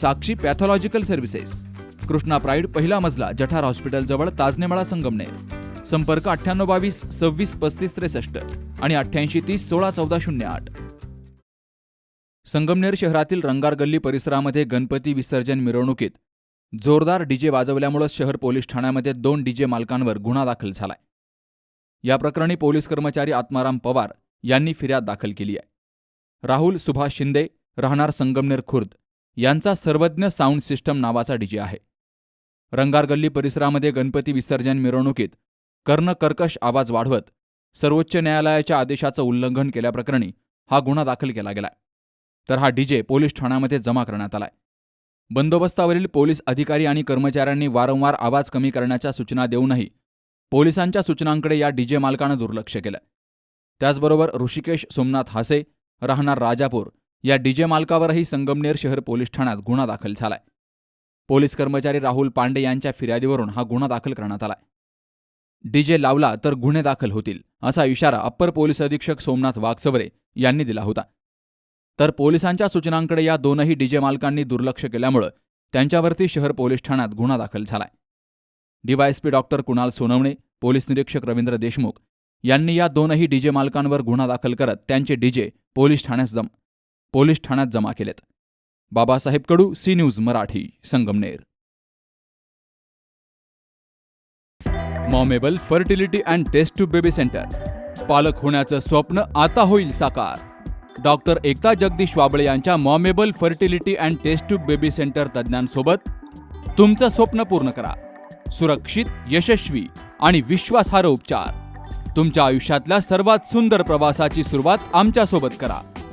Sakshi pathological services. Krishna pride पहिला मजला जठार hospital जवळ ताजनेमाळा संगमनेर. संपर्क अठ्ठ्याण्णव बावीस सव्वीस पस्तीस त्रेसष्ट आणि अठ्ठ्याऐंशी तीस सोळा चौदा शून्य आठ. संगमनेर शहरातील रंगार गल्ली परिसरामध्ये गणपती विसर्जन मिरवणुकीत जोरदार डीजे वाजवल्यामुळे शहर पोलीस ठाण्यामध्ये दोन डीजे मालकांवर गुन्हा दाखल झालाय. या प्रकरणी पोलीस कर्मचारी आत्माराम पवार यांनी फिर्याद दाखल केली आहे. राहुल सुभाष शिंदे राहणार संगमनेर खुर्द. यांचा सर्वज्ञ साऊंड सिस्टम नावाचा डीजे आहे. रंगार गल्ली परिसरामध्ये गणपती विसर्जन मिरवणुकीत कर्ण कर्कश आवाज वाढवत सर्वोच्च न्यायालयाच्या आदेशाचं उल्लंघन केल्याप्रकरणी हा गुन्हा दाखल केला गेलाय. तर हा डीजे पोलीस ठाण्यामध्ये जमा करण्यात आलाय. बंदोबस्तावरील पोलीस अधिकारी आणि कर्मचाऱ्यांनी वारंवार आवाज कमी करण्याच्या सूचना देऊनही पोलिसांच्या सूचनांकडे या डीजे मालकानं दुर्लक्ष केलं. त्याचबरोबर ऋषिकेश सोमनाथ हासे राहणार राजापूर या डीजे मालकावरही संगमनेर शहर पोलीस ठाण्यात गुन्हा दाखल झालाय. पोलीस कर्मचारी राहुल पांडे यांच्या फिर्यादीवरून हा गुन्हा दाखल करण्यात आलाय. डीजे लावला तर गुन्हे दाखल होतील असा इशारा अप्पर पोलीस अधीक्षक सोमनाथ वाघचवरे यांनी दिला होता. तर पोलिसांच्या सूचनांकडे या दोनही डीजे मालकांनी दुर्लक्ष केल्यामुळं त्यांच्यावरती शहर पोलीस ठाण्यात गुन्हा दाखल झालाय. DYSP doctor Kunal Sonawane police निरीक्षक रवींद्र देशमुख यांनी या दोनही डीजे मालकांवर गुन्हा दाखल करत त्यांचे डीजे पोलीस ठाण्यास जम पोलीस ठाण्यात जमा केलेत. Babasaheb Kadu C news Marathi Sangamner. Momable fertility and test to baby centre. पालक होण्याचं स्वप्न आता होईल साकार. डॉक्टर एकता जगदीश वाबळे यांच्या momable fertility and test to baby centre तज्ज्ञांसोबत तुमचं स्वप्न पूर्ण करा. सुरक्षित यशस्वी आणि विश्वासार्ह उपचार. तुमच्या आयुष्यातल्या सर्वात सुंदर प्रवासाची सुरुवात आमच्यासोबत करा.